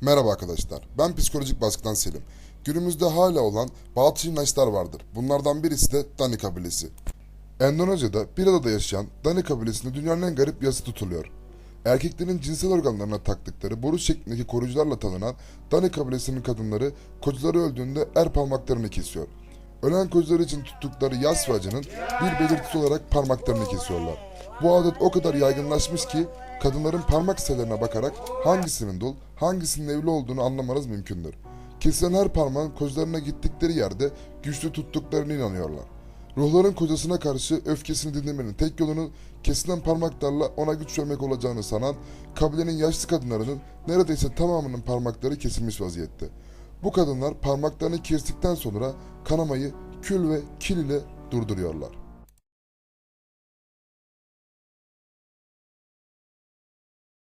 Merhaba arkadaşlar, ben psikolojik baskıdan Selim. Günümüzde hala olan bazı inançlar vardır. Bunlardan birisi de Dani kabilesi. Endonezya'da bir adada yaşayan Dani kabilesinde dünyanın en garip yası tutuluyor. Erkeklerin cinsel organlarına taktıkları boru şeklindeki koruyucularla tanınan Dani kabilesinin kadınları kocaları öldüğünde er parmaklarını kesiyor. Ölen kocaları için tuttukları yas ve acının bir belirtisi olarak parmaklarını kesiyorlar. Bu adet o kadar yaygınlaşmış ki kadınların parmak sayılarına bakarak hangisinin dul, hangisinin evli olduğunu anlamanız mümkündür. Kesilen her parmağın kocalarına gittikleri yerde güçlü tuttuklarına inanıyorlar. Ruhların kocasına karşı öfkesini dinlemenin tek yolunun kesilen parmaklarla ona güç vermek olacağını sanan kabilenin yaşlı kadınlarının neredeyse tamamının parmakları kesilmiş vaziyette. Bu kadınlar parmaklarını kestikten sonra kanamayı kül ve kil ile durduruyorlar.